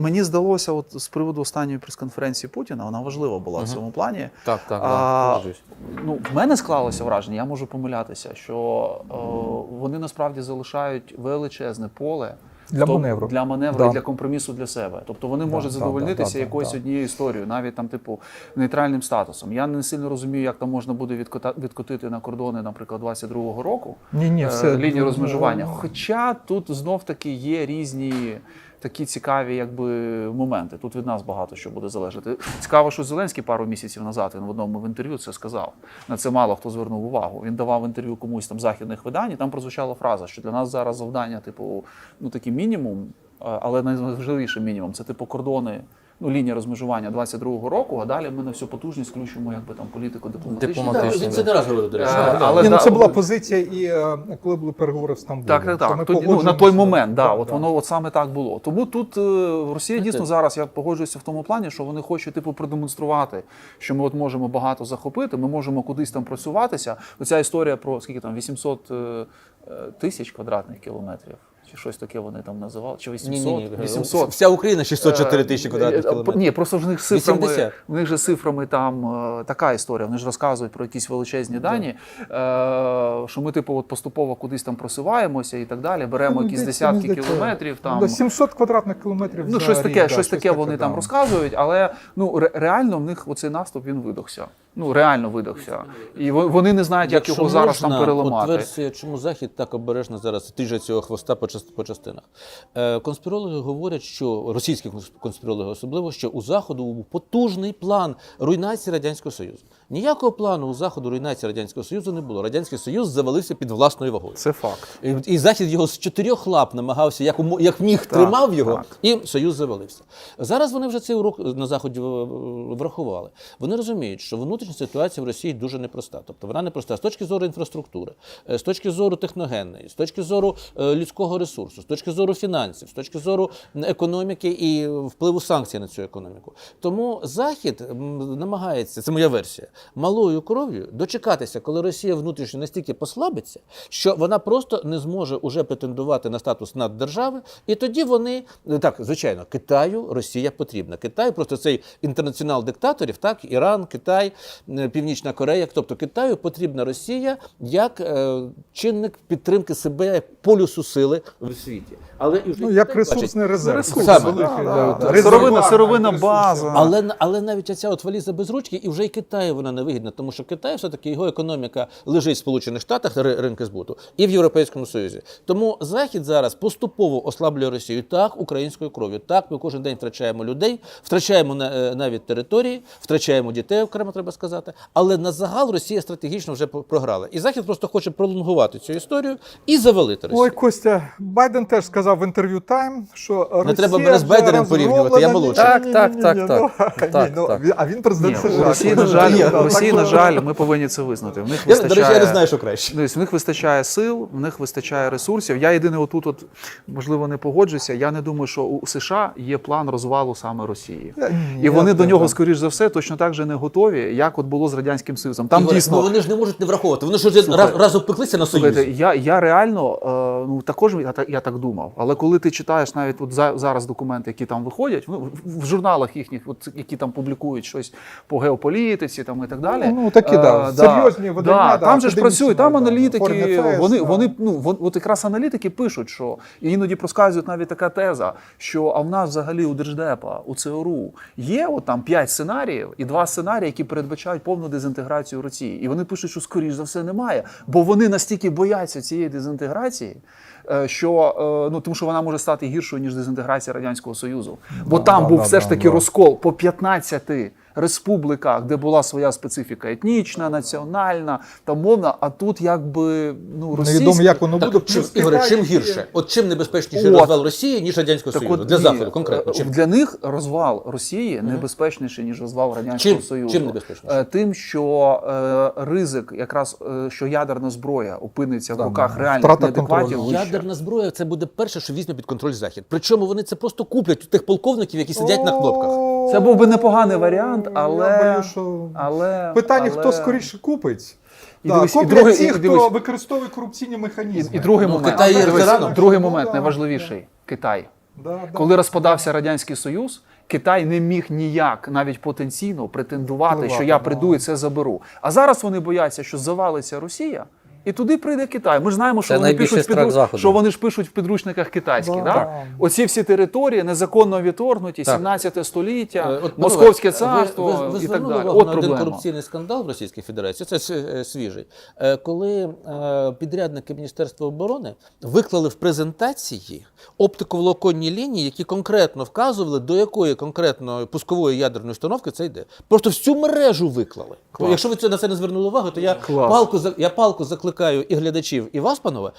Мені здалося, от з приводу останньої прес-конференції Путіна, вона важлива була в цьому плані. Так, так, А, да. Ну, в мене склалося враження, я можу помилятися, що е, вони насправді залишають величезне поле Для то- маневру. для маневру Да. і для компромісу для себе. Тобто вони можуть да, задовольнитися да, да, якоюсь да. однією історією, навіть там, типу, нейтральним статусом. Я не сильно розумію, як там можна буде відкота- відкотити на кордони, наприклад, 22-го року Ні, ні, е, все лінії ну, розмежування. ну, Хоча тут знов таки є різні. Такі цікаві, якби моменти. Тут від нас багато що буде залежати. Цікаво, що Зеленський пару місяців назад він в одному в інтерв'ю це сказав. На це мало хто звернув увагу. Він давав інтерв'ю комусь там західних видань, і там прозвучала фраза, що для нас зараз завдання, типу, ну такий мінімум, але найважливіший мінімум це типу кордони. Ну, лінія розмежування 22-го року, а далі ми на всю потужність включимо якби там політику дипломатичну. Дипломатичну. ну, Він це не раз говорив, до речі. Е, але Ні, ну, да, це була от- позиція, і е, коли були переговори в Стамбулі. Так, так, так. Тоді, ну, на той момент, да, Так, от так. воно от саме так було. Тому тут е, Росія дійсно зараз зараз я погоджуюся в тому плані, що вони хочуть типу продемонструвати, що ми от можемо багато захопити, ми можемо кудись там просуватися. Оця історія про скільки там 800 е, е, тисяч квадратних кілометрів. Чи щось таке вони там називали? Чи 800? Ні, ні, ні. 800. Вся Україна 604 тисячі Е, квадратних е, кілометрів. Ні, просто в них з цифрами, 80. в них же з цифрами там е, така історія. Вони ж розказують про якісь величезні дані, е, що ми, типу, от поступово кудись там просуваємося і так далі. Беремо Ну, якісь десь, десятки здається, кілометрів. Там До 700 квадратних кілометрів ну за щось рік, таке, да, щось таке вони там да. розказують, але ну ре- реально в них оцей наступ він видохся. Ну реально видохся, і во- вони не знають, як Якщо його зараз там можна, переламати. От версія, чому Захід так обережно зараз тижить цього хвоста по, по частинах. Е, конспірологи говорять, що російські конс- конспірологи особливо, що у Заходу був потужний план руйнації Радянського Союзу. Ніякого плану у Заходу руйнації Радянського Союзу не було. Радянський Союз завалився під власною вагою. Це факт. І, і Захід його з чотирьох лап намагався, як, як міг, тримав його, так. і Союз завалився. Зараз вони вже цей урок на Заході врахували. Вони розуміють, що внутрішня ситуація в Росії дуже непроста. Тобто вона непроста з точки зору інфраструктури, е, з точки зору техногенної, з точки зору е, людського ресурсу, з точки зору фінансів, з точки зору економіки і впливу санкцій на цю економіку. Тому Захід намагається, це моя версія, малою кров'ю дочекатися, коли Росія внутрішньо настільки послабиться, що вона просто не зможе уже претендувати на статус наддержави, і тоді вони так, звичайно, Китаю Росія потрібна. Китай просто цей інтернаціонал диктаторів, так, Іран, Китай, е, Північна Корея. Тобто Китаю потрібна Росія як е, чинник підтримки себе полюсу сили в світі. Але і вже Ну, як Китай бачить- ресурсний резерв. Ресурс, Саме. Великий, да, да, да. да. Сировина, сировина база. Але, але навіть оця от валіза без ручки, і вже і Китаю вона не вигідна, тому що Китай все-таки його економіка лежить в Сполучених Штатах ринки збуту і в Європейському Союзі. Тому Захід зараз поступово ослаблює Росію так українською кров'ю. Так, ми кожен день втрачаємо людей, втрачаємо е, навіть території, втрачаємо дітей, окремо треба сказати. Але на загал Росія стратегічно вже програла. І Захід просто хоче пролонгувати цю історію і завалити Росію. Ой, Костя, Байден теж сказав в інтерв'ю Time, що Росія треба мене з вже Байденом порівнювати, я розроблена. молодший. Так, так, так, так. ну, Так, ні, ну, так. він- А він президент США. Росії, на жаль, у Росії, на жаль, ми повинні це визнати. В них Я, до речі, я вистачає, не знаю, що краще. Дивись, в них вистачає сил, в них вистачає ресурсів. Я єдине отут, от, можливо, не погоджуся. Я не думаю, що у США є план розвалу саме Росії. Ні, І вони я до нього, скоріш за все, точно так же не готові, як от було з Радянським Союзом. Там Ігоре, дійсно. ну, вони ж не можуть не враховувати. Вони ж вже раз, раз на. Слухайте, я, я реально е, ну також я так, я так думав. Але коли ти читаєш навіть от за, зараз документи, які там виходять, ну, в, журналах їхніх, от, які там публікують щось по геополітиці там і так далі. Ну, ну, такі, да, Е, серйозні видання, да, да, там же ж працюють, там да, аналітики, Foreign вони, да. вони ну от якраз аналітики пишуть, що і іноді проскальзують навіть така теза, що а в нас взагалі у Держдепа, у ЦРУ є от там п'ять сценаріїв і два сценарії, які передбачають повну дезінтеграцію Росії. І вони пишуть, що скоріш за все немає, бо вони настільки бояться цієї дезінтеграції. Е, Що е, ну тому, що вона може стати гіршою ніж дезінтеграція радянського союзу, бо там да, був да, все ж таки да. розкол по 15 республіках, де була своя специфіка етнічна, національна та мовна. А тут якби ну російська. Невідомо, як воно Так, буде. чим, Плюс Ігоре, чим гірше? От чим небезпечніший От. розвал Росії, ніж Радянського Так Союзу? от Для ні, Заходу конкретно. Чим? Для них розвал Росії небезпечніший, ніж розвал Радянського Чим? Союзу. Чим небезпечніше? Тим, що е, ризик, якраз е, що ядерна зброя опиниться в руках да. реальних Втрата неадекватів. Ядерна зброя це буде перше, що візьме під контроль Захід. Причому вони це просто куплять у тих полковників, які сидять на кнопках. Це був би непоганий варіант, але, Я боюсь, що... але Питання, але... хто скоріше купить. І Да, дивись, і другий- ті, і хто дивись. використовує корупційні механізми. і другий Ну, момент. Китай є Дивись, тираном. другий Ну, момент да. найважливіший Китай. Да, да. Коли розпадався Радянський Союз, Китай не міг ніяк навіть потенційно претендувати, Привати, що я да. прийду і це заберу. А зараз вони бояться, що завалиться Росія. І туди прийде Китай. Ми ж знаємо, що Це вони пишуть підру- що вони ж пишуть в підручниках китайських. Да. Да? Оці всі території незаконно відторгнуті, Так. 17 століття, Е, от, Московське царство ви, ви, ви і так звернули далі. От на один корупційний скандал в Російській Федерації. Це с- е, свіжий. Е, Коли підрядники Міністерства оборони виклали в презентації оптиковолоконні лінії, які конкретно вказували, до якої конкретно пускової ядерної установки це йде. Просто всю мережу виклали. Клас. Якщо ви це на це не звернули увагу, то я Клас. палку за- я палку закликаю і глядачів, і вас, панове,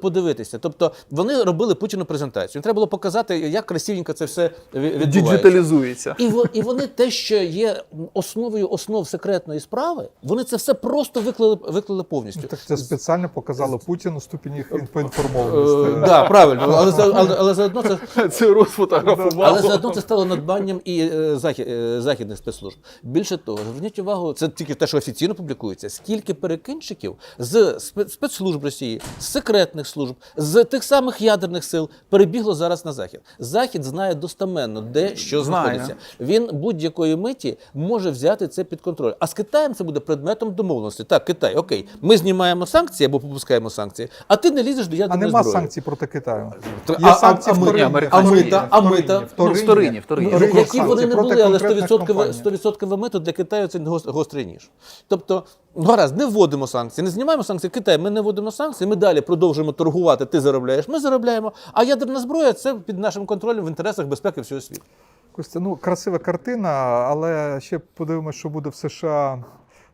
подивитися. Тобто вони робили Путіну презентацію. Треба було показати, як красивенько це все ві- відбувається. Діджиталізується. І, во- і вони те, що є основою основ секретної справи, вони це все просто виклали, виклали повністю. Так це спеціально показало Путіну ступінь їх Е, поінформованості. да, правильно, але, за- але, але заодно це. Це розфотографувало. Але заодно це стало надбанням і е, захід, е, західних спецслужб. Більше того, зверніть увагу, це тільки те, що офіційно публікується. Скільки перекинчиків з спе- спецслужб Росії, з секретних служб, з тих самих ядерних сил перебігло зараз на захід. Захід знає достаменно, де що знаходиться. Він будь-якої миті може взяти це під контроль. А з Китаєм це буде предметом домовленості. Так, Китай, окей, ми знімаємо санкції або попускаємо санкції, а ти не лізеш до А ядерної нема санкцій проти Китаю. Є а- а- санкції а вторинні. а мита, а мита, Ну, вторинні, вторинні. Ну, які вони не були, але конкретних 100% компаній. 100% мито для Китаю це гос- гострий ніж. Тобто, гаразд, не вводимо санкції, не знімаємо санкції. Китай, ми не вводимо санкції, ми далі продовжуємо торгувати, ти заробляєш, ми заробляємо. А ядерна зброя це під нашим контролем в інтересах безпеки всього світу. Костя, ну красива картина, але ще подивимося, що буде в США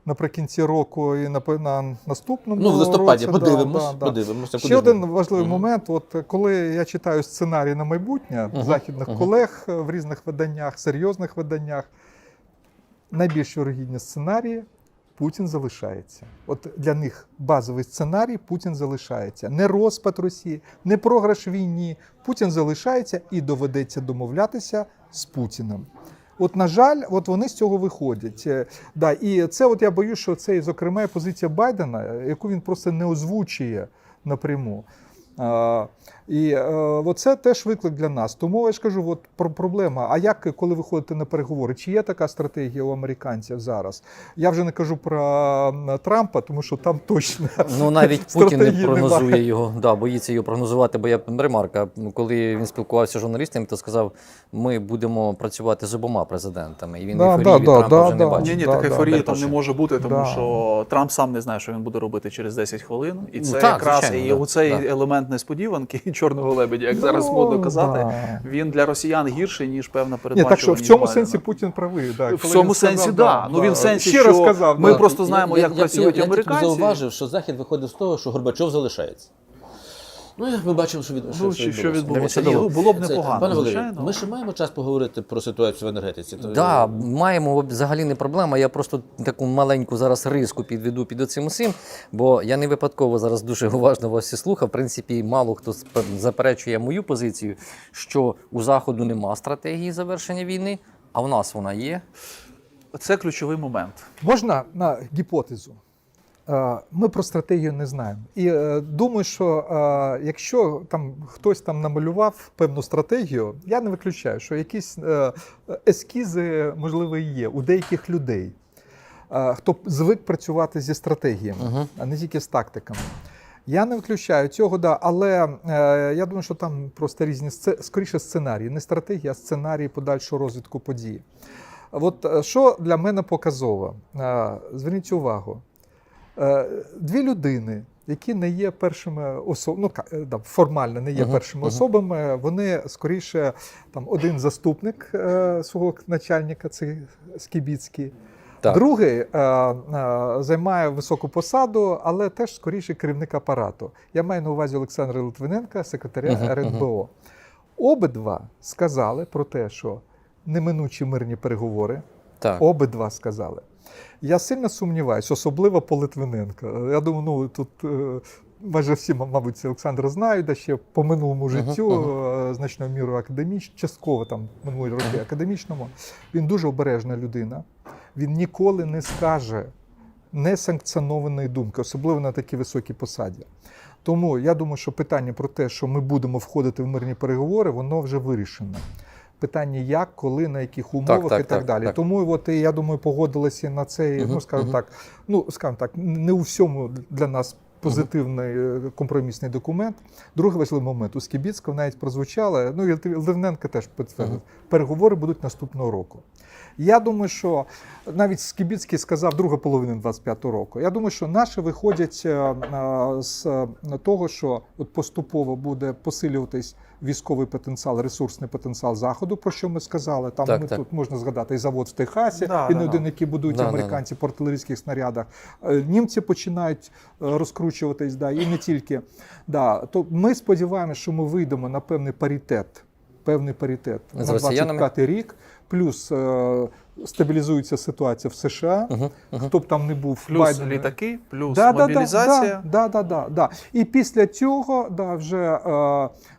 наприкінці року і на, на наступному. Ну, в листопаді році. Подивимось, да, да. подивимося. Ще подивимось. один важливий момент. От коли я читаю сценарій на майбутнє Мгм, західних мгм. колег е, в різних виданнях, серйозних виданнях, найбільш вірогідні сценарії Путін залишається. От для них базовий сценарій Путін залишається. Не розпад Росії, не програш війні. Путін залишається і доведеться домовлятися з Путіним. От, на жаль, от вони з цього виходять. Е, Да, і це, от я боюсь, що це, зокрема, і позиція Байдена, яку він просто не озвучує напряму. І е, оце теж виклик для нас. Тому я ж кажу, от про проблема. А як коли ви ходите на переговори? Чи є така стратегія у американців зараз? Я вже не кажу про Трампа, тому що там точно Ну навіть Путін не прогнозує немає. його, да, боїться його прогнозувати. Бо я ремарка, коли він спілкувався з журналістами, то сказав, ми будемо працювати з обома президентами. І він Да, ейфорії да, від да, Трампа да, вже не да. бачить. Ні, ні, Да, так да, ейфорії да. там не може бути, тому Да. що Трамп сам не знає, що він буде робити через 10 хвилин. І Ну, це так, якраз звичайно, і да, оцей да. елемент несподіванки чорного лебедя, як зараз Ну, модно казати, да. він для росіян гірший, ніж певна Ні, передбачуваність. так що в цьому Байдена. сенсі Путін правий. Да. В цьому сенсі, да. Ну, він в сенсі, ще що сказав, ми да. просто знаємо, як працюють я, я, американці. Я зауважив, що Захід виходить з того, що Горбачов залишається. Ну, як ми бачимо, що, від, що, Ну, що що- що відбулося. Ну, було б непогано, Пане Валерію, звичайно. ми ще маємо час поговорити про ситуацію в енергетиці. То- Да, маємо взагалі не проблема. Я просто таку маленьку зараз риску підведу під оцим усім, бо я не випадково зараз дуже уважно вас всі слухав. В принципі, мало хто заперечує мою позицію, що у заходу нема стратегії завершення війни, а в нас вона є. Це ключовий момент. Можна на гіпотезу. Е, Ми про стратегію не знаємо. І е, думаю, що е, якщо там хтось там намалював певну стратегію, я не виключаю, що якісь ескізи, можливо, і є у деяких людей, хто звик працювати зі стратегіями, а не тільки з тактиками. Я не виключаю цього, да, але е, я думаю, що там просто різні скоріше сценарії, не стратегія, а сценарії подальшого розвитку подій. От що для мене показово? Е, Зверніть увагу. Е, Дві людини, які не є першими особами, ну е, да, формально не є Мгм, першими мгм. особами, вони скоріше там один заступник е, свого начальника, це Скібіцький. Так. Другий е, е, займає високу посаду, але теж скоріше керівник апарату. Я маю на увазі Олександра Литвиненка, секретаря Мгм, РНБО. Обидва сказали про те, що неминучі мирні переговори. Так. Обидва сказали. Я сильно сумніваюся, особливо по Литвиненка. Я думаю, ну тут е, майже всі, мабуть, це Олександра знають, да ще по минулому життю, е, значною мірою академіч, частково там минулі роки академічному. Він дуже обережна людина. Він ніколи не скаже несанкціонованої думки, особливо на такій високій посаді. Тому я думаю, що питання про те, що ми будемо входити в мирні переговори, воно вже вирішено. Питання як, коли, на яких умовах так, і так, так, далі. так. Тому от я думаю, погодилися на цей, Угу, ну скажімо угу. так, ну скажімо так, не у всьому для нас. Позитивний е, компромісний документ. Другий важливий момент у Скібіцького навіть прозвучало. Ну і Ливненко теж підтвердив. Переговори будуть наступного року. Я думаю, що навіть Скібіцький сказав друга половина 25-го року. Я думаю, що наші виходять е, е, з е, того, що от поступово буде посилюватись військовий потенціал, ресурсний потенціал заходу, про що ми сказали. Там Так, ми так. тут можна згадати і завод в Техасі, Да, і да, не да. один, який будують Да, да, американці по артилерійських снарядах. Німці починають розкручуватись, да, і не тільки. Да. То ми сподіваємося, що ми вийдемо на певний паритет. Певний паритет З на росіянами? 25 рік, плюс е, стабілізується ситуація в США. Мгм, мгм. Хто б там не був, Плюс Байден- літаки, плюс Да, да, мобілізація. Да, да, да, да, да. І після цього да, вже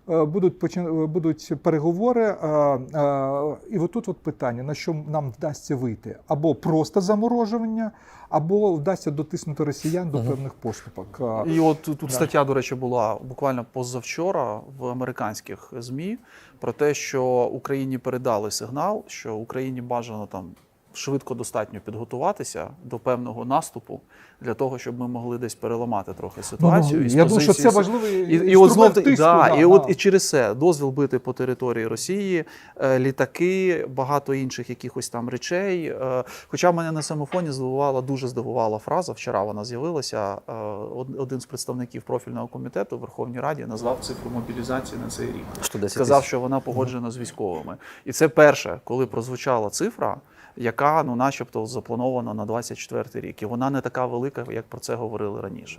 е, е, будуть, почин- будуть переговори. Е, е, і отут от питання, на що нам вдасться вийти? Або просто заморожування, або вдасться дотиснути росіян до Мгм. певних поступок. Е, І от тут Да. стаття, до речі, була буквально позавчора в американських ЗМІ про те, що Україні передали сигнал, що Україні бажано там швидко достатньо підготуватися до певного наступу для того, щоб ми могли десь переламати трохи ситуацію. ну, із я думаю, що це важливий І, і от знов тиску, да, да, і да. от і через це дозвіл бити по території Росії, е, літаки, багато інших якихось там речей. Е, Хоча мене на самофоні здивувала, дуже здивувала фраза. Вчора вона з'явилася. е, од- Один з представників профільного комітету в Верховній Раді назвав цифру мобілізації на цей рік. Що 10 Сказав, що вона погоджена з військовими. І це перше, коли прозвучала цифра, яка ну, начебто, запланована на 24 рік. І вона не така велика, як про це говорили раніше.